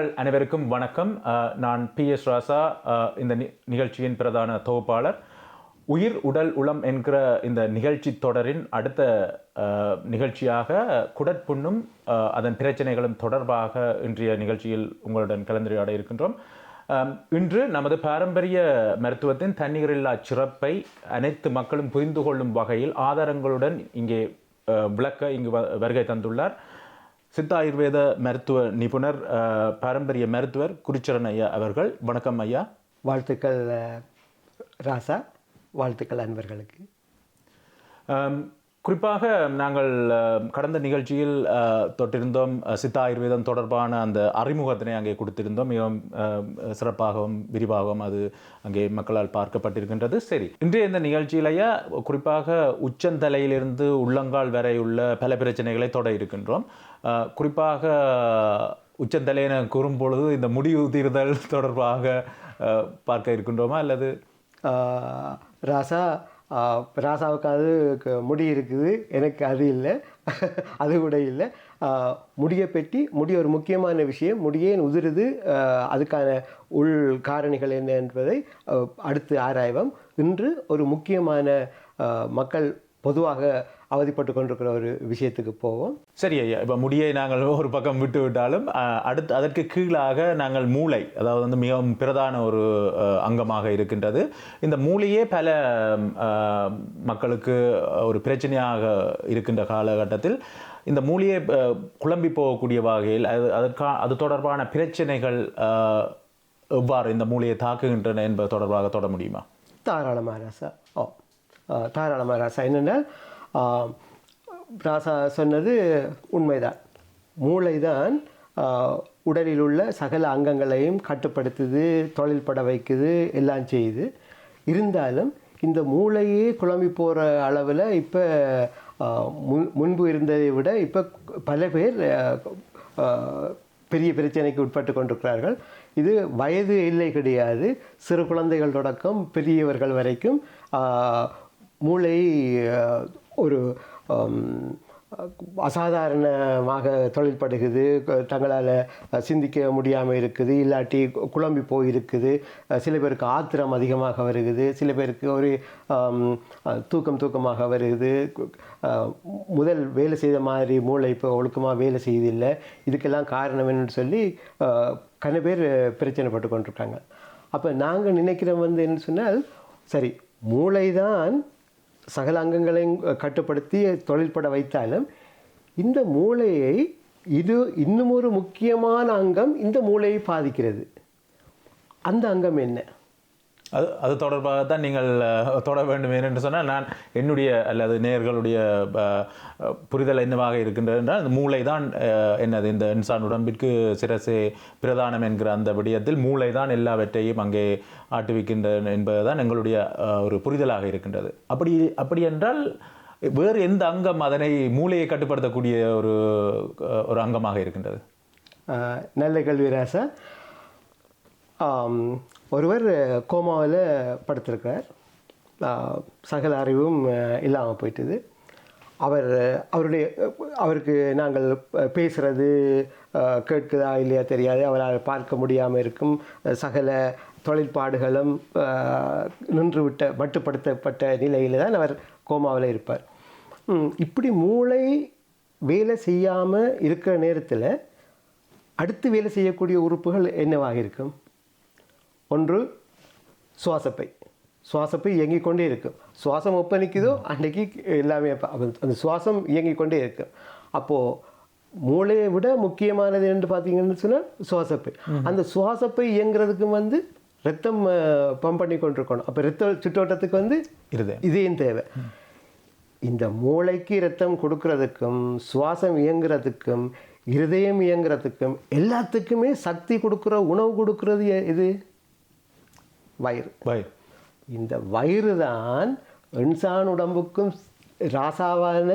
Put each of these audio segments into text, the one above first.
நேயர்கள் அனைவருக்கும் வணக்கம். நான் பி எஸ் ராசா. இந்த நிகழ்ச்சியின் பிரதான தொகுப்பாளர். உயிர் உடல் உளம் என்கிற இந்த நிகழ்ச்சி தொடரின் அடுத்த நிகழ்ச்சியாக குடற்புண்ணும் அதன் பிரச்சனைகளும் தொடர்பாக இன்றைய நிகழ்ச்சியில் உங்களுடன் கலந்துரையாட இருக்கின்றோம். இன்று நமது பாரம்பரிய மருத்துவத்தின் தண்ணீரில்லா சிறப்பை அனைத்து மக்களும் புரிந்து கொள்ளும் வகையில் ஆதாரங்களுடன் இங்கே விளக்க இங்கு வருகை தந்துள்ளார். சித்த ஆயுர்வேத மருத்துவ நிபுணர் பாரம்பரிய மருத்துவர் குருச்சரன் ஐயா அவர்கள். வணக்கம் ஐயா. வாழ்த்துக்கள் ராசா. வாழ்த்துக்கள் அன்பர்களுக்கு. குறிப்பாக நாங்கள் கடந்த நிகழ்ச்சியில் தொட்டிருந்தோம். சித்த ஆயுர்வேதம் தொடர்பான அந்த அறிமுகத்தினை அங்கே கொடுத்திருந்தோம். மிகவும் சிறப்பாகவும் விரிவாகவும் அது அங்கே மக்களால் பார்க்கப்பட்டிருக்கின்றது. சரி இன்றைய இந்த நிகழ்ச்சியிலேயே குறிப்பாக உச்சந்தலையிலிருந்து உள்ளங்கால் வரை உள்ள பல பிரச்சனைகளை தொட இருக்கின்றோம். குறிப்பாக குறிப்பாக உச்சந்தலையின கூறும்பொழுது இந்த முடி உதிர்தல் தொடர்பாக பார்க்க இருக்கின்றோமா? அல்லது ராசா ராசாவுக்காவது முடி இருக்குது. எனக்கு அது இல்லை. அது கூட இல்லை. முடியை பெட்டி முடி ஒரு முக்கியமான விஷயம். முடியேன் உதிருது? அதுக்கான உள் காரணிகள் என்ன என்பதை அடுத்து ஆராய்வோம். இன்று ஒரு முக்கியமான மக்கள் பொதுவாக அவதிப்பட்டு கொண்டிருக்கிற ஒரு விஷயத்துக்கு போவோம். சரி ஐயா இப்போ முடியை நாங்கள் ஒரு பக்கம் விட்டு விட்டாலும் அடுத்து அதற்கு கீழாக நாங்கள் மூளை அதாவது வந்து மிகவும் பிரதான ஒரு அங்கமாக இருக்கின்றது. இந்த மூளையே பல மக்களுக்கு ஒரு பிரச்சனையாக இருக்கின்ற காலகட்டத்தில் இந்த மூளையை அஹ், குழம்பி போகக்கூடிய வகையில் அது அதற்கா அது தொடர்பான பிரச்சனைகள் எவ்வாறு இந்த மூளையை தாக்குகின்றன என்பது தொடர்பாக தொட முடியுமா? தாராளமாக ராசா ஓ தாராளமாக ராசா என்னென்னா ராசா சொன்னது உண்மைதான். மூளைதான் தான் உடலில் உள்ள சகல அங்கங்களையும் கட்டுப்படுத்துது தொழில்பட வைக்குது எல்லாம் செய்யுது. இருந்தாலும் இந்த மூளையே குழம்பி போகிற அளவில் இப்போ முன் முன்பு இருந்ததை விட இப்போ பல பேர் பெரிய பிரச்சனைக்கு உட்பட்டு கொண்டிருக்கிறார்கள். இது வயது இல்லை கிடையாது. சிறு குழந்தைகள் தொடக்கம் பெரியவர்கள் வரைக்கும் மூளை ஒரு அசாதாரணமாக தொழில்படுகிறது. தங்களால் சிந்திக்க முடியாமல் இருக்குது. இல்லாட்டி குழம்பி போயிருக்குது. சில பேருக்கு ஆத்திரம் அதிகமாக வருகிறது. சில பேருக்கு ஒரு தூக்கம் தூக்கமாக வருகிறது. முதல் வேலை செய்த மாதிரி மூளை இப்போ ஒழுக்கமாக வேலை செய்யுதில்லை இதுக்கெல்லாம் காரணம் என்னன்னு சொல்லி கன பேர் பிரச்சனைப்பட்டு கொண்டிருக்காங்க. அப்போ நாங்கள் நினைக்கிறோம் வந்து என்ன சொன்னால் சரி மூளை தான் சகல அங்கங்களையும் கட்டுப்படுத்தி தொழில்பட வைத்தாலும் இந்த மூளையை இது இன்னும் ஒரு முக்கியமான அங்கம் இந்த மூளையை பாதிக்கிறது. அந்த அங்கம் என்ன? அது அது தொடர்பாக தான் நீங்கள் தொட வேண்டும் என்று சொன்னால் நான் என்னுடைய அல்லது நேர்களுடைய புரிதல் என்னவாக இருக்கின்றது என்றால் இந்த மூளை தான் என்னது இந்த இன்சான் உடம்பிற்கு சிரசே பிரதானம் என்கிற அந்த விடயத்தில் மூளை தான் எல்லாவற்றையும் அங்கே ஆட்டுவிக்கின்றன என்பதுதான் எங்களுடைய ஒரு புரிதலாக இருக்கின்றது. அப்படி அப்படி என்றால் வேறு எந்த அங்கம் அதனை மூளையை கட்டுப்படுத்தக்கூடிய ஒரு ஒரு அங்கமாக இருக்கின்றது? நல்ல கல்வி ராசா ஒருவர் கோமாவில் படுத்திருக்கிறார். சகல அறிவும் இல்லாமல் போயிட்டுது. அவர் அவருடைய அவருக்கு நாங்கள் பேசுகிறது கேட்குதா இல்லையா தெரியாது. அவரால் பார்க்க முடியாமல் இருக்கும். சகல தொழிற்பாடுகளும் நின்றுவிட்ட மட்டுப்படுத்தப்பட்ட நிலையில் தான் அவர் கோமாவில் இருப்பார். இப்படி மூளை வேலை செய்யாமல் இருக்கிற நேரத்தில் அடுத்து வேலை செய்யக்கூடிய உறுப்புகள் என்னவாக இருக்கும்? ஒன்று சுவாசப்பை. சுவாசப்பை இயங்கிக் கொண்டே இருக்கும் சுவாசம் எப்போ நிற்குதோ அன்னைக்கு எல்லாமே அந்த சுவாசம் இயங்கிக் கொண்டே இருக்கும் அப்போது மூளையை விட முக்கியமானது என்று பார்த்தீங்கன்னு சொன்னால் சுவாசப்பை. அந்த சுவாசப்பை இயங்குறதுக்கு வந்து ரத்தம் பம்ப் பண்ணி கொண்டிருக்கணும். அப்போ ரத்த சுற்றோட்டத்துக்கு வந்து இதயம் தேவை. இந்த மூளைக்கு ரத்தம் கொடுக்கறதுக்கும் சுவாசம் இயங்குறதுக்கும் இருதயம் இயங்குறதுக்கும் எல்லாத்துக்குமே சக்தி கொடுக்குற உணவு கொடுக்கறது இது? வயிறு. பை இந்த வயிறு தான் இன்சான் உடம்புக்கும் ராசாவான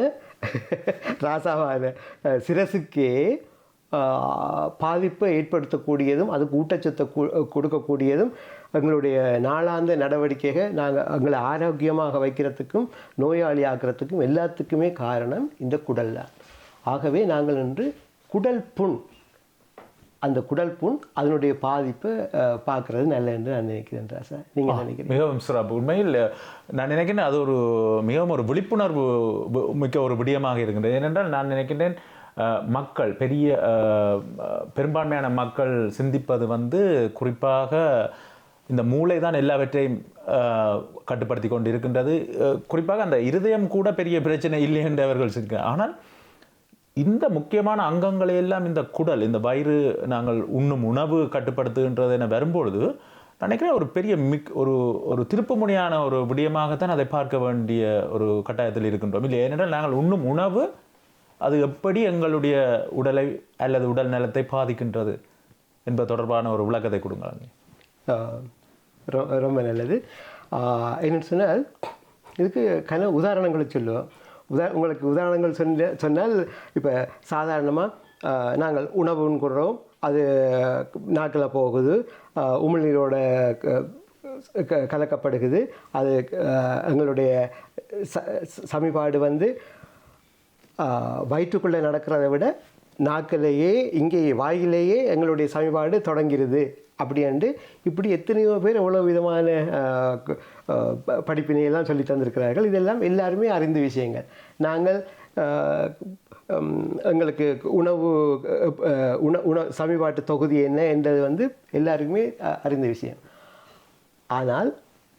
ராசாவான சிரசுக்கே பாதிப்பை ஏற்படுத்தக்கூடியதும் அதுக்கு ஊட்டச்சத்தை கொடுக்கக்கூடியதும் எங்களுடைய நாளாந்த நடவடிக்கைகள் நாங்கள் எங்களை ஆரோக்கியமாக வைக்கிறதுக்கும் நோயாளி ஆக்கிறதுக்கும் எல்லாத்துக்குமே காரணம் இந்த குடல் தான் ஆகவே நாங்கள் இன்று குடல் புண் அந்த குடல் புண் அதனுடைய பாதிப்பை பார்க்கறது நல்லது என்று நான் நினைக்கிறேன் ராசா நீங்கள் நினைக்கிறீங்க? மிகவும் சிறப்பு. உண்மையில் நான் நினைக்கிறேன் அது ஒரு மிகவும் ஒரு விழிப்புணர்வு மிக்க ஒரு விடயமாக இருக்கின்றது. ஏனென்றால் நான் நினைக்கின்றேன் மக்கள் பெரிய பெரும்பான்மையான மக்கள் சிந்திப்பது வந்து குறிப்பாக இந்த மூளை தான் எல்லாவற்றையும் கட்டுப்படுத்தி கொண்டு இருக்கின்றது குறிப்பாக அந்த இருதயம் கூட பெரிய பிரச்சனை இல்லை என்று அவர்கள் ஆனால் இந்த முக்கியமான அங்கங்களை எல்லாம் இந்த குடல் இந்த வயிறு நாங்கள் உண்ணும் உணவு கட்டுப்படுத்துகின்றது என வரும்பொழுது நினைக்கிறேன் ஒரு பெரிய மிக் ஒரு ஒரு திருப்புமுனையான ஒரு விடயமாகத்தான் அதை பார்க்க வேண்டிய ஒரு கட்டாயத்தில் இருக்கின்றோம். இல்லை ஏனென்றால் நாங்கள் உண்ணும் உணவு அது எப்படி எங்களுடைய உடலை அல்லது உடல் நலத்தை பாதிக்கின்றது என்பது தொடர்பான ஒரு விளக்கத்தை கொடுங்க ரொம்ப நல்லது. என்னென்னு சொன்னால் இதுக்கு கன உதாரணங்களை சொல்லுவோம். உதா உங்களுக்கு உதாரணங்கள் சொன்ன சொன்னால் இப்போ சாதாரணமாக நாங்கள் உணவு உண்கிறோம் அது நாக்கில் போகுது. உமிழ்நீரோட க- க- கலக்கப்படுகிறது. அது எங்களுடைய ச சமிபாடு வந்து வயிற்றுக்குள்ளே நடக்கிறத விட நாக்கிலேயே இங்கே வாயிலேயே எங்களுடைய சமிபாடு தொடங்கிறது அப்படியாண்டு இப்படி எத்தனையோ பேர் எவ்வளோ விதமான படிப்பினையெல்லாம் சொல்லி தந்திருக்கிறார்கள். இதெல்லாம் எல்லாருமே அறிந்த விஷயங்கள். நாங்கள் எங்களுக்கு உணவு உண உண சமிபாட்டு தொகுதி என்ன என்றது வந்து எல்லாருக்குமே அறிந்த விஷயம். ஆனால்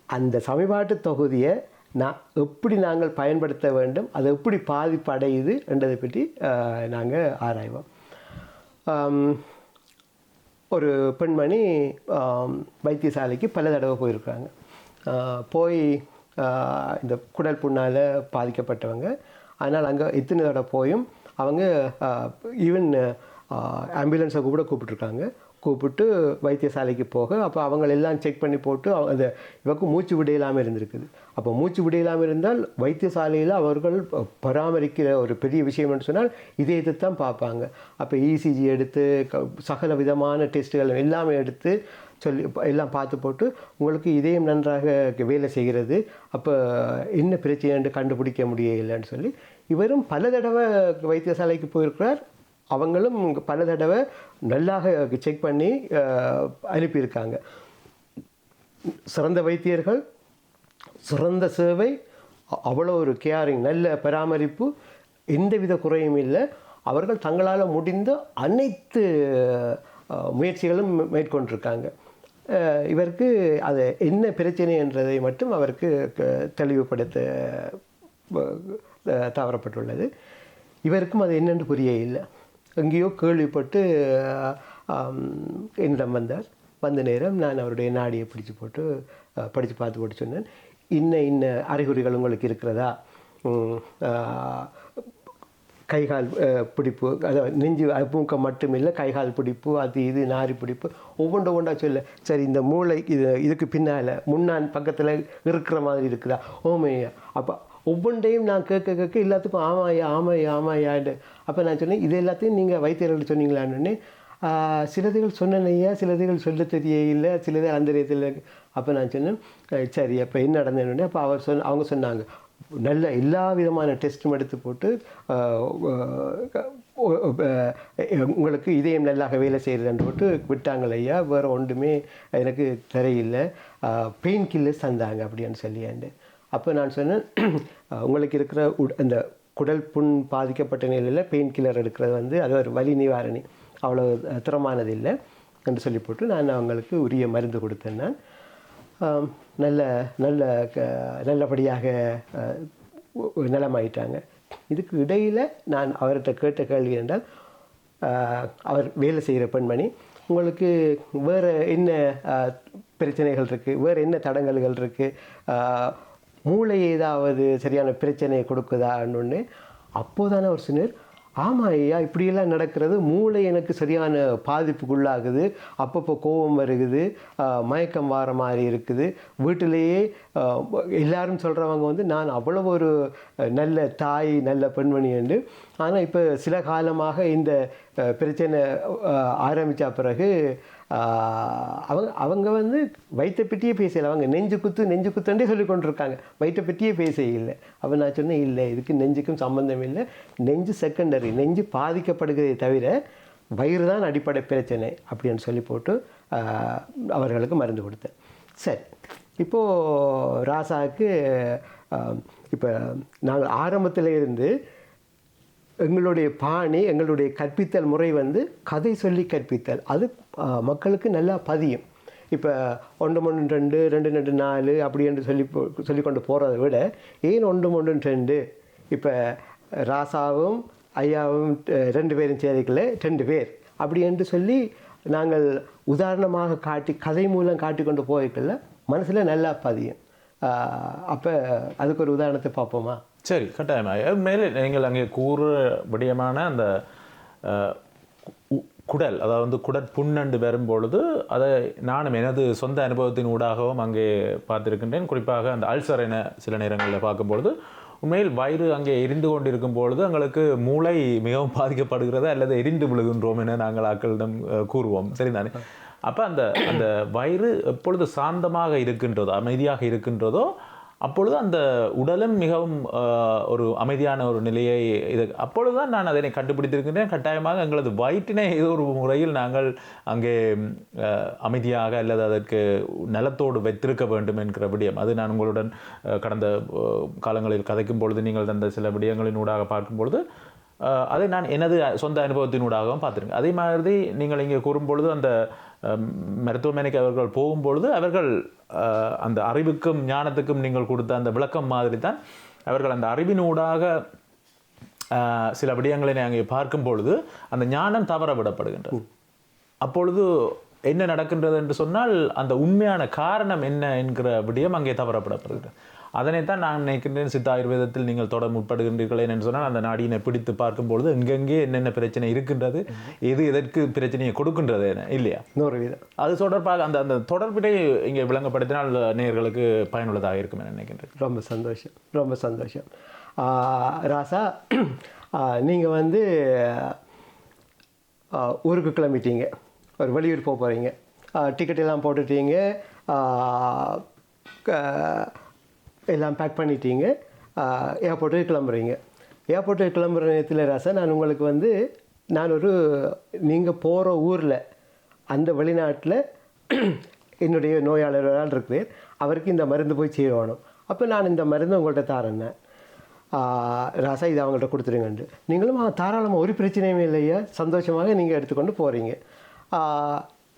அந்த சமீபாட்டு தொகுதியை நான் எப்படி நாங்கள் பயன்படுத்த வேண்டும் அது எப்படி பாதிப்பு அடையுது என்றதை பற்றி நாங்கள் ஆராய்வோம். ஒரு பெண்மணி வைத்தியசாலைக்கு பல தடவை போயிருக்காங்க. போய் இந்த குடல் புண்ணால் பாதிக்கப்பட்டவங்க. அதனால் அங்கே எத்தனை தடவை போயும் அவங்க ஈவன் ஆம்புலன்ஸை கூட கூப்பிட்டுருக்காங்க. கூப்பிட்டு வைத்தியசாலைக்கு போக அப்போ அவங்கள எல்லாம் செக் பண்ணி போட்டு அவங்க அந்த இவக்கு மூச்சு விட இல்லாமல் இருந்திருக்குது. அப்போ மூச்சு விட இல்லாமல் இருந்தால் வைத்தியசாலையில் அவர்கள் பராமரிக்கிற ஒரு பெரிய விஷயம்னு சொன்னால் இதே இதை தான் பார்ப்பாங்க அப்போ இசிஜி எடுத்து க- சகல விதமான டெஸ்ட்டுகள் எல்லாமே எடுத்து சொல்லி எல்லாம் பார்த்து போட்டு உங்களுக்கு இதயம் நன்றாக வேலை செய்கிறது அப்போ என்ன பிரச்சனைன்னு கண்டுபிடிக்க முடியலைன்னு சொல்லி இவரும் பல தடவை வைத்தியசாலைக்கு போயிருக்கிறார். அவங்களும் பல தடவை நல்லாக செக் பண்ணி அனுப்பியிருக்காங்க. சிறந்த வைத்தியர்கள் சிறந்த சேவை அவ்வளோ ஒரு கேரிங் நல்ல பராமரிப்பு எந்தவித குறையும் இல்லை. அவர்கள் தங்களால் முடிந்த அனைத்து முயற்சிகளும் மேற்கொண்டிருக்காங்க. இவருக்கு அது என்ன பிரச்சனை என்றதை மட்டும் அவருக்கு தெளிவுபடுத்த தவறப்பட்டுள்ளது. இவருக்கும் அது என்னென்று புரிய இல்லை. எங்கேயோ கேள்விப்பட்டு என்னிடம் வந்தார். வந்த நேரம் நான் அவருடைய நாடியை பிடிச்சு போட்டு படித்து பார்த்து போட்டு சொன்னேன். இன்ன இன்ன அறிகுறிகள் உங்களுக்கு இருக்கிறதா? கைகால் பிடிப்பு அதாவது நெஞ்சு மூக்கம் மட்டும் இல்லை கைகால் பிடிப்பு அது இது நாரி பிடிப்பு ஒவ்வொன்று ஒவ்வொன்றா சொல்ல. சரி இந்த மூளை இது இதுக்கு பின்னால் முன்னான் பக்கத்தில் இருக்கிற மாதிரி இருக்குதா? ஓமையா அப்போ ஒவ்வொன்றையும் நான் கேட்க கேட்க எல்லாத்துக்கும் ஆமாயா ஆமாயா ஆமாயாண்டு அப்போ நான் சொன்னேன் இது எல்லாத்தையும் நீங்கள் வைத்தியர்கள் சொன்னீங்களான்னு சிலதுகள் சொன்னனையா சிலதுகள் சொல்ல தெரிய இல்லை. சிலது அந்த ரீதியில் அப்போ நான் சொன்னேன் சரி அப்போ என்ன நடந்ததுன்னு அப்போ அவர் சொன்ன அவங்க சொன்னாங்க நல்ல எல்லா விதமான டெஸ்ட்டும் எடுத்து போட்டு உங்களுக்கு இதயம் நல்லாக வேலை செய்கிறதுன்னு போட்டு விட்டாங்கள் ஐயா வேறு ஒன்றுமே எனக்கு தெரியல பெயின் கில்லர்ஸ் தந்தாங்க அப்படின்னு சொல்லியாண்டு. அப்போ நான் சொன்னேன் உங்களுக்கு இருக்கிற உட் அந்த குடல் புண் பாதிக்கப்பட்ட நிலையில் பெயின் கில்லர் எடுக்கிறது வந்து அது ஒரு வலி நிவாரணி. அவ்வளோ திறமானது இல்லை என்று சொல்லி போட்டு நான் அவங்களுக்கு உரிய மருந்து கொடுத்தேன் நான். நல்ல நல்ல க- நல்லபடியாக நலமாயிட்டாங்க. இதுக்கு இடையில் நான் அவர்கிட்ட கேட்ட கேள்வி என்றால் அவர் வேலை செய்கிற பெண்மணி உங்களுக்கு வேறு என்ன பிரச்சனைகள் இருக்குது வேறு என்ன தடங்கல்கள் இருக்குது மூளை ஏதாவது சரியான பிரச்சனையை கொடுக்குதான்னு அப்போதான அவர் சொன்னார் ஆமாம் ஐயா இப்படியெல்லாம் நடக்கிறது மூளை எனக்கு சரியான பாதிப்புக்குள்ளாகுது அப்பப்போ கோபம் வருகுது மயக்கம் வர மாதிரி இருக்குது வீட்டிலேயே எல்லாரும் சொல்கிறவங்க வந்து நான் அவ்வளோ ஒரு நல்ல தாய் நல்ல பெண்மணி என்று ஆனால் இப்போ சில காலமாக இந்த பிரச்சனை ஆரம்பித்த பிறகு அவங்க அவங்க வந்து வயிற்றை பற்றியே பேசலை. அவங்க நெஞ்சு குத்து நெஞ்சு குத்துன்றே சொல்லி கொண்டிருக்காங்க. வயிற்றை பற்றியே பேச இல்லை. அப்போ நான் சொன்னேன் இல்லை இதுக்கு நெஞ்சுக்கும் சம்மந்தம் இல்லை. நெஞ்சு செகண்டரி நெஞ்சு பாதிக்கப்படுகிறதே தவிர வயிறு தான் அடிப்படை பிரச்சனை அப்படின்னு சொல்லி போட்டு அவர்களுக்கு மருந்து கொடுத்தேன். சரி. இப்போது ராசாவுக்கு இப்போ நாங்கள் ஆரம்பத்தில் இருந்து எங்களுடைய பாணி எங்களுடைய கற்பித்தல் முறை வந்து கதை சொல்லி கற்பித்தல். அது மக்களுக்கு நல்லா பதியும். இப்போ ஒன்று ஒன்று ரெண்டு ரெண்டு ரெண்டு நாலு அப்படி என்று சொல்லி போ- சொல்லி கொண்டு போகிறத விட ஏன் ஒன்று ஒன்று ரெண்டு? இப்போ ராசாவும் ஐயாவும் ரெண்டு பேரும் சேர்க்கல ரெண்டு பேர். அப்படி என்று சொல்லி நாங்கள் உதாரணமாக காட்டி கதை மூலம் காட்டி கொண்டு போய்க்கல மனசில் நல்லா பதியும். அப்போ அதுக்கு ஒரு உதாரணத்தை பார்ப்போமா? சரி கட்டாயமாக மேலே நீங்கள் அங்கே கூறு விடயமான அந்த கு- குடல் அதாவது வந்து குடற்புண்ணண்டு வரும்பொழுது அதை நானும் எனது சொந்த அனுபவத்தின் ஊடாகவும் அங்கே பார்த்துருக்கின்றேன். குறிப்பாக அந்த அல்சர் என சில நேரங்களில் பார்க்கும்பொழுது உண்மையில் வயிறு அங்கே எரிந்து கொண்டிருக்கும் பொழுது எங்களுக்கு மூளை மிகவும் பாதிக்கப்படுகிறது அல்லது எரிந்து விழுகின்றோம் என நாங்கள் ஆக்களிடம் கூறுவோம். சரிதானே? அப்போ அந்த அந்த வயிறு எப்பொழுது சாந்தமாக இருக்கின்றதோ அமைதியாக இருக்கின்றதோ அப்பொழுது அந்த உடலும் மிகவும் ஒரு அமைதியான ஒரு நிலையை இது அப்பொழுது தான் நான் அதனை கண்டுபிடித்திருக்கின்றேன். கட்டாயமாக எங்களது வயிற்றினை ஏதோ ஒரு முறையில் நாங்கள் அங்கே அமைதியாக அல்லது அதற்கு நலத்தோடு வைத்திருக்க வேண்டும் என்கிற விடயம். அது நான் உங்களுடன் கடந்த காலங்களில் கதைக்கும் பொழுது நீங்கள் தந்த சில விடயங்களின் ஊடாக பார்க்கும் பொழுது அதை நான் எனது சொந்த அனுபவத்தினூடாகவும் பார்த்துருக்கேன். அதே மாதிரி நீங்கள் இங்கே கூறும்பொழுது அந்த மருத்துவமனைக்கு அவர்கள் போகும்பொழுது அவர்கள் அந்த அறிவுக்கும் ஞானத்துக்கும் நீங்கள் கொடுத்த அந்த விளக்கம் மாதிரி தான் அவர்கள் அந்த அறிவினூடாக சில விடயங்களை அங்கே பார்க்கும் பொழுது அந்த ஞானம் தவற விடப்படுகின்றது. அப்பொழுது என்ன நடக்கின்றது என்று சொன்னால் அந்த உண்மையான காரணம் என்ன என்கிற விடயம் அங்கே தவறப்படப்படுகிறது. அதனைத்தான் நான் நினைக்கின்றேன் சித்த ஆயுர்வேதத்தில் நீங்கள் தொடர் முற்படுகின்றீர்கள் என்று சொன்னால் அந்த நாடியினை பிடித்து பார்க்கும்பொழுது எங்கெங்கே என்னென்ன பிரச்சனை இருக்கின்றது எது எதற்கு பிரச்சனையை கொடுக்கின்றது இல்லையா? நூறு வீதம் அது தொடர்பாக அந்த அந்த தொடர்பினை இங்கே விளங்கப்படுத்தினால் நேயர்களுக்கு பயனுள்ளதாக இருக்கும் என நினைக்கின்றேன். ரொம்ப சந்தோஷம் ரொம்ப சந்தோஷம். ராசா நீங்கள் வந்து ஊருக்கு கிளம்பிட்டீங்க. ஒரு வெளியூர் போக போகிறீங்க டிக்கெட் எல்லாம் போட்டுட்டீங்க. எல்லாம் பேக் பண்ணிட்டீங்க. ஏர்போர்ட்டுக்கு கிளம்புறீங்க. ஏர்போர்ட்டுக்கு கிளம்புற நேரத்தில் ராசா நான் உங்களுக்கு வந்து நான் ஒரு நீங்கள் போகிற ஊரில் அந்த வெளிநாட்டில் என்னுடைய நோயாளர் ஒரு ஆள் அவருக்கு இந்த மருந்து போய் சேரணும். அப்போ நான் இந்த மருந்து உங்கள்கிட்ட தாரேன்னேன் ராசா இது அவங்கள்ட்ட கொடுத்துருங்கண்டு. நீங்களும் தாராளமாக ஒரு பிரச்சனையுமே இல்லையா? சந்தோஷமாக நீங்கள் எடுத்துக்கொண்டு போகிறீங்க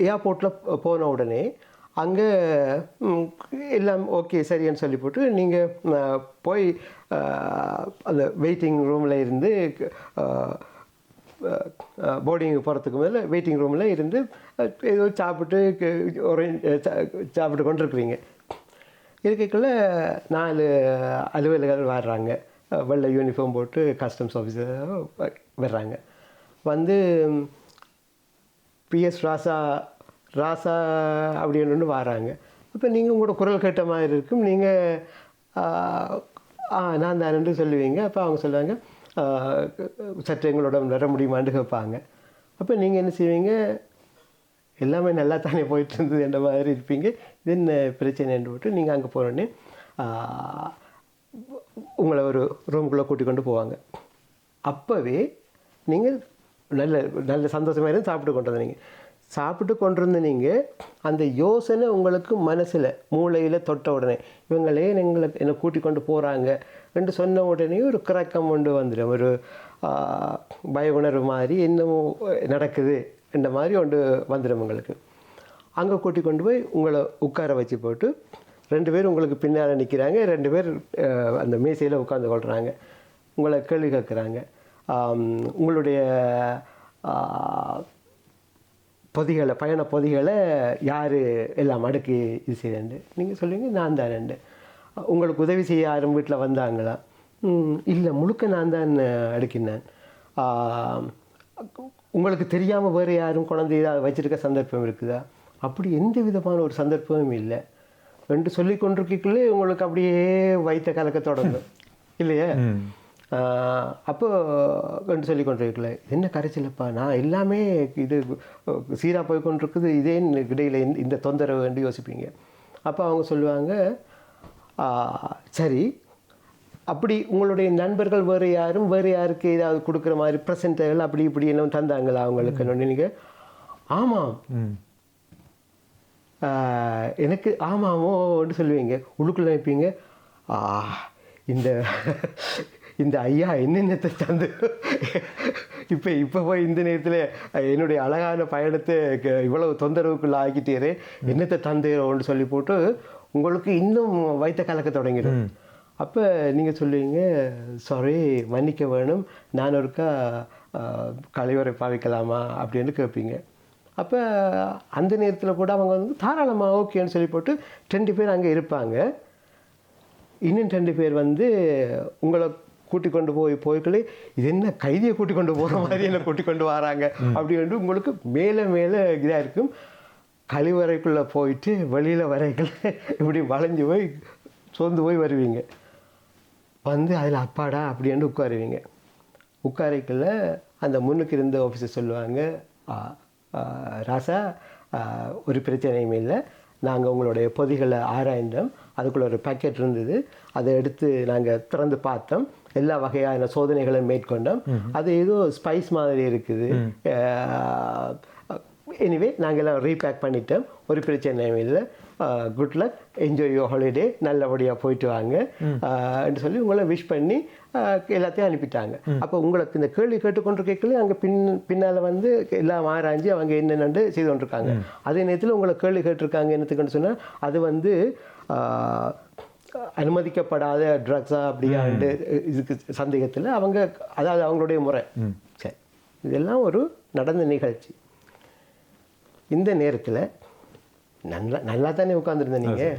ஏர்போர்ட்டில் போன உடனே அங்கே எல்லாம் ஓகே சரின்னு சொல்லி போட்டு நீங்கள் போய் அந்த வெயிட்டிங் ரூமில் இருந்து போர்டிங் போகிறதுக்கு மேலே வெயிட்டிங் ரூமில் இருந்து ஏதோ சாப்பிட்டு ஒரு சாப்பிட்டு கொண்டு இருக்கக்குள்ள நாலு அலுவலர்கள் வர்றாங்க. வெள்ளை யூனிஃபார்ம் போட்டு கஸ்டம்ஸ் ஆஃபீஸர் வர்றாங்க. வந்து பிஎஸ் ராசா ராசா அப்படின்னு ஒன்று வராங்க. அப்போ நீங்கள் உங்களோட குரல் கேட்ட மாதிரி இருக்கும். நீங்கள் ஆ நான் தானு சொல்லுவீங்க. அப்போ அவங்க சொல்லுவாங்க சற்று எங்களோட வர முடியுமான்னு கேட்பாங்க. அப்போ நீங்கள் என்ன செய்வீங்க? எல்லாமே நல்லா தானே போயிட்டு இருந்தது என்ற மாதிரி இருப்பீங்க. இது என்ன பிரச்சனைன்னு போட்டு நீங்கள் அங்கே போனோடனே உங்களை ஒரு ரூமுக்குள்ளே கூட்டிக் கொண்டு போவாங்க. அப்போவே நீங்கள் நல்ல நல்ல சந்தோஷமாக இருந்து சாப்பிட்டு கொண்டு வந்தீங்க. சாப்பிட்டு கொண்டிருந்த நீங்கள் அந்த யோசனை உங்களுக்கு மனசில் மூளையில் தொட்ட உடனே இவங்களே எங்களை என்னை கூட்டிக் கொண்டு போகிறாங்க என்று சொன்ன உடனே ஒரு கிரக்கம் கொண்டு வந்துடும். ஒரு பய உணர்வு மாதிரி இன்னமும் நடக்குது என்ற மாதிரி ஒன்று வந்துடும் உங்களுக்கு. அங்கே கூட்டி கொண்டு போய் உங்களை உட்கார வச்சு போட்டு ரெண்டு பேர் உங்களுக்கு பின்னால் நிற்கிறாங்க ரெண்டு பேர் அந்த மேசையில் உட்காந்து கொள்கிறாங்க உங்களை கேள்வி கேட்குறாங்க. உங்களுடைய பொதிகளை பயண பொதிகளை யார் எல்லாம் அடுக்கி இது செய்யறேன் நீங்கள் சொல்லுவீங்க நான் தானேண்டு. உங்களுக்கு உதவி செய்ய யாரும் வீட்டில் வந்தாங்களா? இல்லை முழுக்க நான் தான் அடுக்கினேன். உங்களுக்கு தெரியாமல் வேறு யாரும் குழந்தை ஏதாவது வச்சிருக்க சந்தர்ப்பம் இருக்குதா? அப்படி எந்த விதமான ஒரு சந்தர்ப்பமும் இல்லை. என்று சொல்லி கொண்டிருக்கக்குள்ளே உங்களுக்கு அப்படியே வைத்த கலக்க தொடங்கும் இல்லையா? ஆஹ் அப்போ என்று சொல்லி கொண்டிருக்கல. என்ன கரைச்சலப்பா? நான் எல்லாமே இது சீராக போய் கொண்டிருக்குது. இதே இடையில் இந்த- இந்த தொந்தரவு என்று யோசிப்பீங்க. அப்போ அவங்க சொல்லுவாங்க சரி. அப்படி உங்களுடைய நண்பர்கள் வேறு யாரும் வேறு யாருக்கு ஏதாவது கொடுக்குற மாதிரி ப்ரெசென்ட்டுகள் அப்படி இப்படி எல்லாம் தந்தாங்களா அவங்களுக்கு? நீங்கள் ஆமாம். எனக்கு ஆமாமோன்னு சொல்லுவீங்க. உள்ளுக்குள்ள நினைப்பீங்க ஆ இந்த இந்த ஐயா என்னென்னத்தை தந்து? இப்போ இப்போ போய் இந்த நேரத்தில் என்னுடைய அழகான பயணத்தை இவ்வளவு தொந்தரவுக்குள்ள ஆக்கிட்டீரே என்னத்தை தந்தேரோன்னு சொல்லி போட்டு உங்களுக்கு இன்னும் வைத்த கலக்க தொடங்கிடும். அப்போ நீங்கள் சொல்லுவீங்க சாரி மன்னிக்க வேணும். நான் ஒருக்கா கழிவறை பாவிக்கலாமா? அப்படின்னு கேட்பீங்க அப்போ அந்த நேரத்தில் கூட அவங்க வந்து தாராளமாக ஓகேன்னு சொல்லி போட்டு ரெண்டு பேர் அங்கே இருப்பாங்க. இன்னும் ரெண்டு பேர் வந்து உங்களை கூட்டி கொண்டு போய் போய்க்களே இது என்ன கைதியை கூட்டி கொண்டு போகிற மாதிரி என்ன கூட்டி கொண்டு வராங்க அப்படின்னு உங்களுக்கு மேலே மேலே இதாக இருக்கும். கழிவறைக்குள்ளே போயிட்டு வெளியில் வரைக்குள்ள இப்படி வளைஞ்சு போய் சோர்ந்து போய் வருவீங்க. வந்து அதில் அப்பாடா அப்படின்னு உட்காருவீங்க. உட்காரைக்குள்ள அந்த முன்னுக்கு இருந்த ஆஃபீஸர் சொல்லுவாங்க "ஆ, ஆ, ராசா ஒரு பிரச்சனையும் இல்லை. நாங்கள் உங்களுடைய பொதிகளை ஆராய்ந்தோம். அதுக்குள்ள ஒரு பேக்கெட் இருந்தது. அதை எடுத்து நாங்கள் திறந்து பார்த்தோம். எல்லா வகையான சோதனைகளும் மேற்கொண்டோம். அது ஏதோ ஸ்பைஸ் மாதிரி இருக்குது. எனிவே நாங்கள் எல்லாம் ரீபேக் பண்ணிட்டோம். ஒரு பிரச்சனையும் இல்லை. Good luck enjoy your holiday நல்லபடியாக போயிட்டு வாங்க. என்று சொல்லி உங்களை விஷ் பண்ணி எல்லாத்தையும் அனுப்பிட்டாங்க. அப்போ உங்களுக்கு இந்த கேள்வி கேட்டுக்கொண்டு கேட்கல அங்கே பின் பின்னால் வந்து எல்லாம் ஆராய்ஞ்சு அவங்க என்னென்னு செய்து கொண்டிருக்காங்க. அதே நேரத்தில் உங்களை கேள்வி கேட்டிருக்காங்க என்னத்துக்குன்னு சொன்னால் அது வந்து அனுமதிக்கப்படாத ட்ரக்ஸா அப்படியாண்டு இதுக்கு சந்தேகத்தில் அவங்க அதாவது அவங்களுடைய முறை. சரி. இதெல்லாம் ஒரு நடந்த நிகழ்ச்சி. இந்த நேரத்தில் நல்லா நல்லா தானே உட்காந்துருந்த நீங்கள்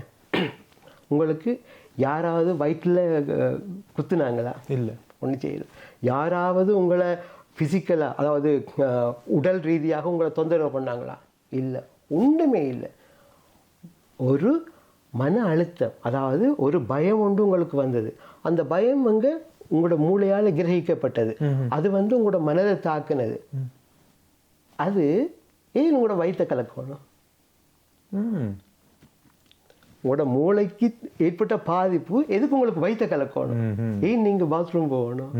உங்களுக்கு யாராவது வயிற்றில் குத்துனாங்களா? இல்லை. ஒன்றும் செய்யல. யாராவது உங்களை ஃபிசிக்கலாக அதாவது உடல் ரீதியாக உங்களை தொந்தரவு பண்ணாங்களா? இல்லை. ஒன்றுமே இல்லை. ஒரு மன அழுத்தம் அதாவது ஒரு பயம் ஒன்று உங்களுக்கு வந்தது. அந்த பயம் அங்கே உங்களோட மூளையால் கிரகிக்கப்பட்டது. அது வந்து உங்களோட மனதை தாக்குனது. அது ஏன் உங்களோட வயிற்ற கலக்கணும்? உங்களோட மூளைக்கு ஏற்பட்ட பாதிப்பு எதுக்கு உங்களுக்கு வயிற்ற கலக்கணும்? ஏன் நீங்கள் பாத்ரூம் போகணும்?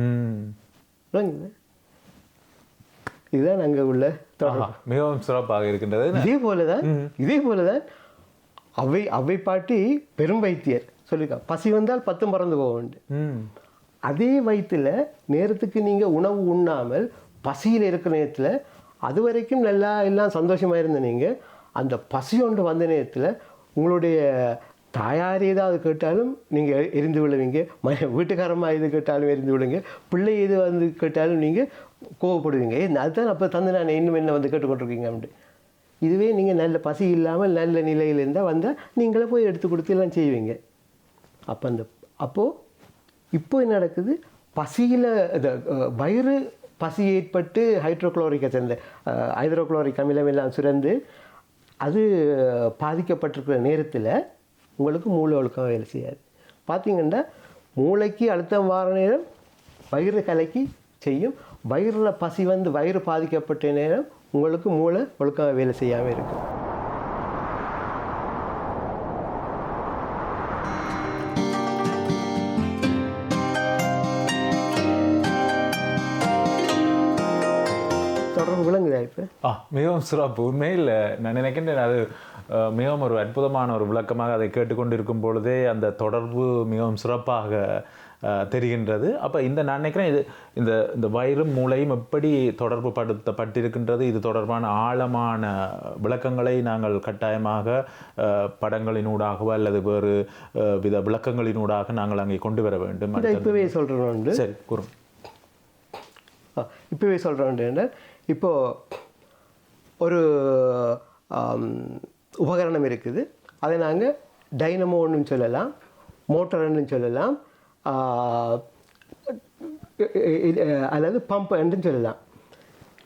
இதுதான் அங்கே உள்ள மிகவும் சிறப்பாக இருக்கின்றது. இதே போலதான் இதே போலதான் அவை அவை பாட்டி பெரும் வைத்தியர். சொல்லியிருக்கா பசி வந்தால் பத்தும் பறந்து போகும் ம். அதே வயிற்றுல நேரத்துக்கு நீங்க உணவு உண்ணாமல் பசியில் இருக்கிற நேரத்தில் அது வரைக்கும் நல்லா எல்லாம் சந்தோஷமா இருந்த நீங்க அந்த பசி ஒன்று வந்த நேரத்தில் உங்களுடைய தாயார் ஏதாவது கேட்டாலும் நீங்க எ- எரிந்து விழுவீங்க. ம வீட்டுக்காரமாக எது கேட்டாலும் எரிந்து விடுங்க பிள்ளை எது வந்து கேட்டாலும் நீங்க கோவப்படுவீங்க. அதுதான் அப்போ தந்து நான் இன்னும் என்ன வந்து கேட்டுக்கொண்டிருக்கீங்க அப்படின்ட்டு இதுவே நீங்கள் நல்ல பசி இல்லாமல் நல்ல நிலையில் இருந்தால் வந்தால் நீங்களே போய் எடுத்து கொடுத்து எல்லாம் செய்வீங்க. அப்போ அந்த அப்போது இப்போ என்ன நடக்குது? பசியில் இந்த வயிறு பசி ஏற்பட்டு ஹைட்ரோக்ளோரிக் சேர்ந்த ஹைட்ரோக்ளோரிக் அமிலம் எல்லாம் சுரந்து அது பாதிக்கப்பட்டிருக்கிற நேரத்தில் உங்களுக்கு மூளை ஒழுக்கம் வேலை செய்யாது. பார்த்தீங்கன்னா மூளைக்கு அழுத்தம் வார நேரம் வயிறு கலைக்கு செய்யும். வயிறில் பசி வந்து வயிறு பாதிக்கப்பட்ட நேரம் உங்களுக்கு மூளை ஒழுக்கம் வேலை செய்யாமல் இருக்கும் தொடர்பு விளங்குதா இப்போ? ஆ மிகவும் சிறப்பு. உண்மையில் நான் நினைக்கின்றேன் அது அஹ், மிகவும் ஒரு அற்புதமான ஒரு விளக்கமாக அதை கேட்டுக்கொண்டிருக்கும் பொழுதே அந்த தொடர்பு மிகவும் சிறப்பாக தெரிகின்றது. அப்போ இந்த நான் நினைக்கிறேன் இது இந்த இந்த வயிறும் மூளையும் எப்படி தொடர்பு படுத்தப்பட்டிருக்கின்றது இது தொடர்பான ஆழமான விளக்கங்களை நாங்கள் கட்டாயமாக படங்களினூடாகவோ அல்லது வேறு வித விளக்கங்களினூடாக நாங்கள் அங்கே கொண்டு வர வேண்டும். இப்போவே சொல்கிறேன் உண்டு சரி கூறும். ஆ, இப்போவே சொல்கிறேன் இப்போது ஒரு உபகரணம் இருக்குது. அதை நாங்கள் டைனமோன்னு சொல்லலாம் மோட்டர்னு சொல்லலாம். அதாவது பம்ப் அல்லது பம்புன்னு சொல்லலாம்.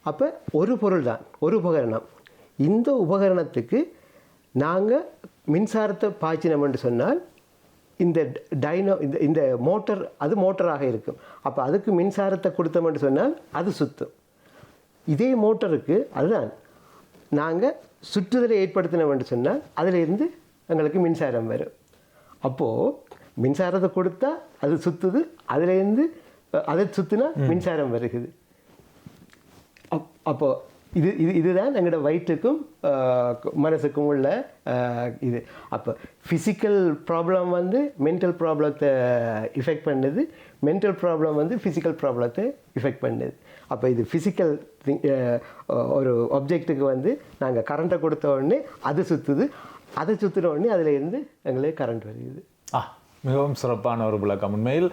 அப்போ ஒரு பொருள் தான் ஒரு உபகரணம். இந்த உபகரணத்துக்கு நாங்கள் மின்சாரத்தை பாய்ச்சினோம்னு சொன்னால் இந்த டைனோ இந்த இந்த மோட்டர் அது மோட்டராக இருக்கும். அப்போ அதுக்கு மின்சாரத்தை கொடுத்தோம்னு சொன்னால் அது சுத்தும். இதே மோட்டருக்கு அதுதான். நாங்கள் சுற்றுதலை ஏற்படுத்தினோம்னு சொன்னால் அதிலிருந்து எங்களுக்கு மின்சாரம் வரும். அப்போது மின்சாரத்தை கொடுத்தா அது சுற்றுது அதுலேருந்து அதை சுற்றினா மின்சாரம் வருகுது. அப் அப்போ இது இது இதுதான் எங்களோட வயிற்றுக்கும் மனசுக்கும் உள்ள இது. அப்போ ஃபிசிக்கல் ப்ராப்ளம் வந்து மென்டல் ப்ராப்ளத்தை இஃபெக்ட் பண்ணுது. மென்டல் ப்ராப்ளம் வந்து ஃபிசிக்கல் ப்ராப்ளத்தை இஃபெக்ட் பண்ணுது. அப்போ இது ஃபிசிக்கல் ஒரு ஆப்ஜெக்ட்டுக்கு வந்து நாங்கள் கரண்ட்டை கொடுத்த உடனே அது சுற்றுது அதை சுற்றின உடனே அதில் இருந்து எங்களுக்கு கரண்ட் வருது ஆ மிகவும் சிறப்பான ஒரு விளக்கம். உண்மையில்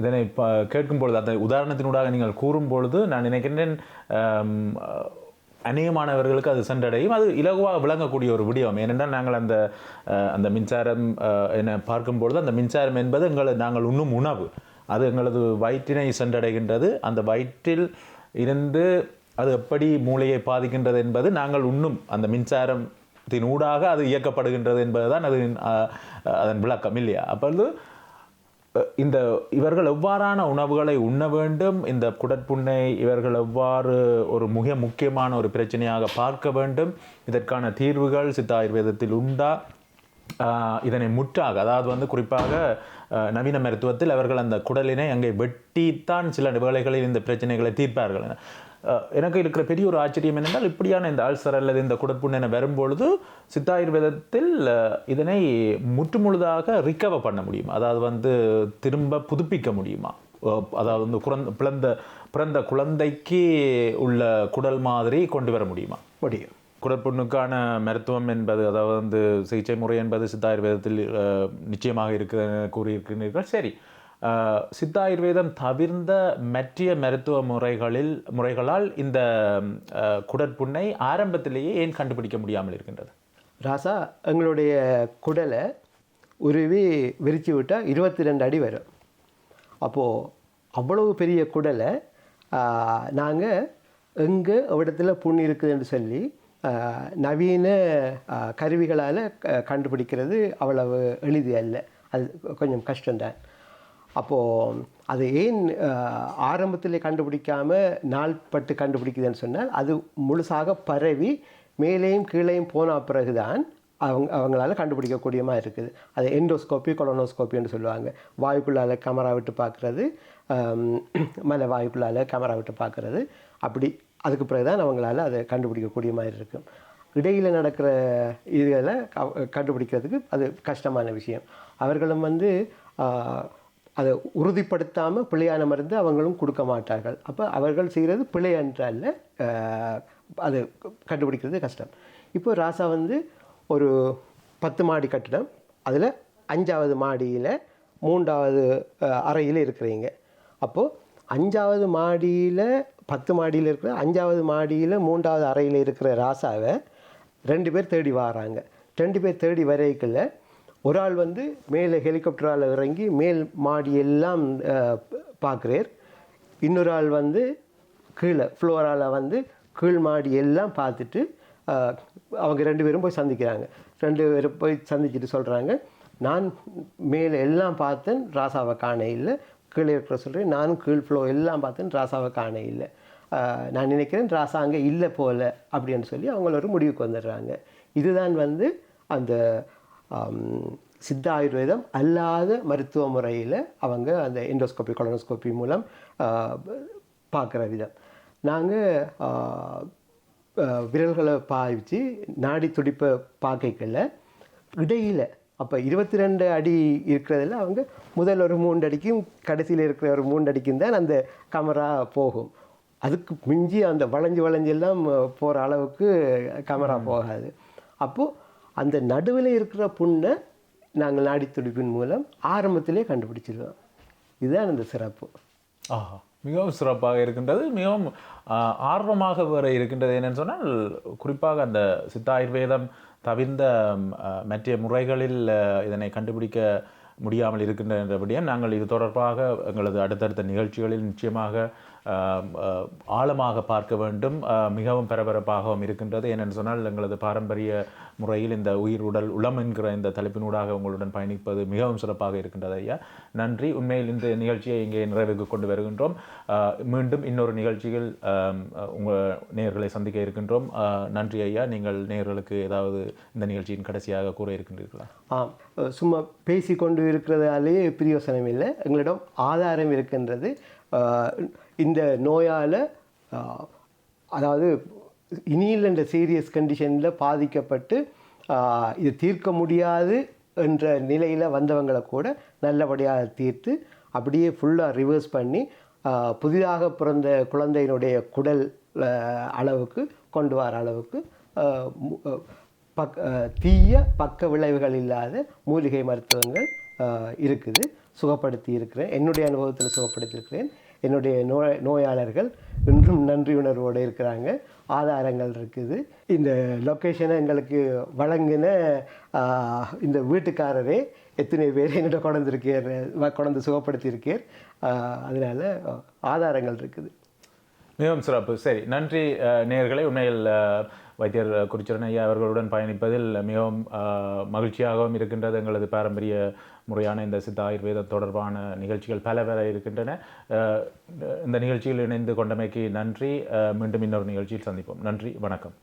இதனை இப்போ கேட்கும் பொழுது அந்த உதாரணத்தினூடாக நீங்கள் கூறும் பொழுது நான் நினைக்கின்றேன் அநேகமானவர்களுக்கு அது சென்றடையும். அது இலகுவாக விளங்கக்கூடிய ஒரு விடயம். ஏனென்றால் நாங்கள் அந்த அந்த மின்சாரம் என்னை என பார்க்கும் பொழுது அந்த மின்சாரம் என்பது எங்களை நாங்கள் உண்ணும் உணவு. அது எங்களது வயிற்றினை சென்றடைகின்றது. அந்த வயிற்றில் இருந்து அது எப்படி மூளையை பாதிக்கின்றது என்பது நாங்கள் உண்ணும் அந்த மின்சாரம் ஊடாக அது இயக்கப்படுகின்றது என்பதுதான் அது அதன் விளக்கம் இல்லையா? அப்பொழுது இந்த இவர்கள் எவ்வாறான உணவுகளை உண்ண வேண்டும்? இந்த குடற்புண்ணை இவர்கள் எவ்வாறு ஒரு மிக முக்கியமான ஒரு பிரச்சனையாக பார்க்க வேண்டும்? இதற்கான தீர்வுகள் சித்த ஆயுர்வேதத்தில் உண்டா? இதனை முற்றாக அதாவது வந்து குறிப்பாக நவீன மருத்துவத்தில் அவர்கள் அந்த குடலினை அங்கே வெட்டித்தான் சில வேலைகளில் இந்த பிரச்சனைகளை தீர்ப்பார்கள் எனக்கு இருக்கிற பெரிய ஒரு ஆச்சரியம் என்னென்றால் இப்படியான இந்த அல்சர் அல்லது இந்த குடற்புண்ணென வரும்பொழுது சித்தாயுர்வேதத்தில் இதனை முற்றுமுழுதாக ரிகவர் பண்ண முடியுமா? அதாவது வந்து திரும்ப புதுப்பிக்க முடியுமா? அதாவது வந்து குழந்த பிறந்த பிறந்த குழந்தைக்கு உள்ள குடல் மாதிரி கொண்டு வர முடியுமா? முடியும். குடற்புண்ணுக்கான மருத்துவம் என்பது அதாவது வந்து சிகிச்சை முறை என்பது சித்தாயுர்வேதத்தில் நிச்சயமாக இருக்க கூறியிருக்கிறீர்கள். சரி. சித்த ஆயுர்வேதம் தவிர்ந்த மற்றிய மருத்துவ முறைகளில் முறைகளால் இந்த குடற்புண்ணை ஆரம்பத்திலேயே ஏன் கண்டுபிடிக்க முடியாமல் இருக்கின்றது? ராசா எங்களுடைய குடலை உருவி விரித்து விட்டால் இருபத்தி ரெண்டு அடி வரும். அப்போது அவ்வளவு பெரிய குடலை நாங்கள் எங்கே இடத்துல புண் இருக்குதுன்னு சொல்லி நவீன கருவிகளால் கண்டுபிடிக்கிறது அவ்வளவு எளிது அல்ல. அது கொஞ்சம் கஷ்டம்தான். அப்போது அது ஏன் ஆரம்பத்தில் கண்டுபிடிக்காம நாள்பட்டு கண்டுபிடிக்குதுன்னு சொன்னால் அது முழுசாக பரவி மேலேயும் கீழேயும் போன பிறகுதான் அவங்க அவங்களால கண்டுபிடிக்கக்கூடிய மாதிரி இருக்குது. அது எண்டோஸ்கோப்பி கொலோனோஸ்கோப்பின்னு சொல்லுவாங்க. வாய்க்குள்ளால் கேமரா விட்டு பார்க்குறது மலை வாய்க்குள்ளால் கேமரா விட்டு பார்க்குறது. அப்படி அதுக்கு பிறகு தான் அவங்களால அதை கண்டுபிடிக்கக்கூடிய மாதிரி இருக்கும் இடையில் நடக்கிற இதுகளை க- கண்டுபிடிக்கிறதுக்கு அது கஷ்டமான விஷயம். அவர்களும் வந்து அதை உறுதிப்படுத்தாமல் பிழையான மருந்து அவங்களும் கொடுக்க மாட்டார்கள். அப்போ அவர்கள் செய்கிறது பிழை என்றால அது கண்டுபிடிக்கிறது கஷ்டம். இப்போ ராசா வந்து ஒரு பத்து மாடி கட்டிடம். அதில் அஞ்சாவது மாடியில் மூன்றாவது அறையில் இருக்கிறீங்க. அப்போது அஞ்சாவது மாடியில் பத்து மாடியில் இருக்கிற அஞ்சாவது மாடியில் மூன்றாவது அறையில் இருக்கிற ராசாவை ரெண்டு பேர் தேடி வராங்க. ரெண்டு பேர் தேடி வரைக்குள்ள ஒரு ஆள் வந்து மேலே ஹெலிகாப்டரால் இறங்கி மேல் மாடி எல்லாம் பார்க்குறார். இன்னொரு ஆள் வந்து கீழே ஃப்ளோரால் வந்து கீழ் மாடி எல்லாம் பார்த்துட்டு அவங்க ரெண்டு பேரும் போய் சந்திக்கிறாங்க. ரெண்டு பேரும் போய் சந்திச்சுட்டு சொல்கிறாங்க நான் மேலே எல்லாம் பார்த்தேன் ராசாவை காண இல்லை. கீழே இருக்கிற சொல்கிறேன் நானும் கீழ் ஃப்ளோ எல்லாம் பார்த்தேன் ராசாவை காண இல்லை. நான் நினைக்கிறேன் ராசா அங்கே இல்லை போல அப்படின்னு சொல்லி அவங்கள ஒரு முடிவுக்கு வந்துடுறாங்க. இதுதான் வந்து அந்த சித்த ஆயுர்வேதம் அல்லாத மருத்துவ முறையில் அவங்க அந்த எண்டோஸ்கோப்பி கொலனோஸ்கோப்பி மூலம் பார்க்குற விதம். நாங்கள் விரல்களை பாய்ச்சி நாடி துடிப்பை பார்க்கல இடையில் அப்போ இருபத்தி ரெண்டு அடி இருக்கிறதுல அவங்க முதல் ஒரு மூன்று அடிக்கும் கடைசியில் இருக்கிற ஒரு மூன்று அடிக்கும் தான் அந்த கமரா போகும். அதுக்கு மிஞ்சி அந்த வளைஞ்சு வளைஞ்செல்லாம் போகிற அளவுக்கு கேமரா போகாது. அப்போது அந்த நடுவில் இருக்கிற புண்ணை நாங்கள் நாடி துடிப்பின் மூலம் ஆரம்பத்திலே கண்டுபிடிச்சிருவோம் இதுதான் அந்த சிறப்பு. ஆஹா மிகவும் சிறப்பாக இருக்கின்றது. மிகவும் ஆர்வமாக வேற இருக்கின்றது என்னென்னு சொன்னால் குறிப்பாக அந்த சித்த ஆயுர்வேதம் தவிர்ந்த மற்ற முறைகளில் இதனை கண்டுபிடிக்க முடியாமல் இருக்கின்றபடியும் நாங்கள் இது தொடர்பாக எங்களது அடுத்தடுத்த நிகழ்ச்சிகளில் நிச்சயமாக ஆழமாக பார்க்க வேண்டும். மிகவும் பரபரப்பாகவும் இருக்கின்றது. ஏனென்று சொன்னால் எங்களது பாரம்பரிய முறையில் இந்த உயிர் உடல் உளம் என்கிற இந்த தலைப்பினூடாக உங்களுடன் பயணிப்பது மிகவும் சிறப்பாக இருக்கின்றது ஐயா. நன்றி. உண்மையில் இந்த நிகழ்ச்சியை இங்கே நிறைவுக்கு கொண்டு வருகின்றோம். மீண்டும் இன்னொரு நிகழ்ச்சியில் உங்கள் நேர்களை சந்திக்க இருக்கின்றோம். நன்றி ஐயா. நீங்கள் நேர்களுக்கு ஏதாவது இந்த நிகழ்ச்சியின் கடைசியாக கூற இருக்கின்றீர்களா? ஆம் சும்மா பேசி கொண்டு இருக்கிறதாலேயே பிரயோசனம் இல்லை. எங்களிடம் ஆதாரம் இருக்கின்றது. இந்த நோயால் அதாவது இனியில் என்ற சீரியஸ் கண்டிஷனில் பாதிக்கப்பட்டு இது தீர்க்க முடியாது என்ற நிலையில் வந்தவங்களை கூட நல்லபடியாக தீர்த்து அப்படியே ஃபுல்லாக ரிவர்ஸ் பண்ணி புதிதாக பிறந்த குழந்தையினுடைய குடல் அளவுக்கு கொண்டு வர அளவுக்கு பக் தீய பக்க விளைவுகள் இல்லாத மூலிகை மருத்துவங்கள் இருக்குது. சுகப்படுத்தி இருக்கிறேன். என்னுடைய அனுபவத்தில் சுகப்படுத்தியிருக்கிறேன் என்னுடைய நோய் நோயாளர்கள் இன்றும் நன்றி உணர்வோடு இருக்கிறாங்க. ஆதாரங்கள் இருக்குது. இந்த லொக்கேஷனை எங்களுக்கு வழங்கின இந்த வீட்டுக்காரரே எத்தனை பேர் எங்கிட்ட கொண்டிருக்கேர் கொண்டு சுகப்படுத்தியிருக்கேர் அதனால் ஆதாரங்கள் இருக்குது. மிகவும் சிறப்பு. சரி நன்றி நேர்களை உண்மையில் வைத்தியர் குறிச்சரன் ஐயா அவர்களுடன் பயணிப்பதில் மிகவும் மகிழ்ச்சியாகவும் இருக்கின்றது. எங்களது பாரம்பரிய முறையான இந்த சித்த ஆயுர்வேத தொடர்பான நிகழ்ச்சிகள் பல பல இருக்கின்றன. இந்த நிகழ்ச்சியில் இணைந்து கொண்டமைக்கு நன்றி. மீண்டும் இன்னொரு நிகழ்ச்சியில் சந்திப்போம். நன்றி. வணக்கம்.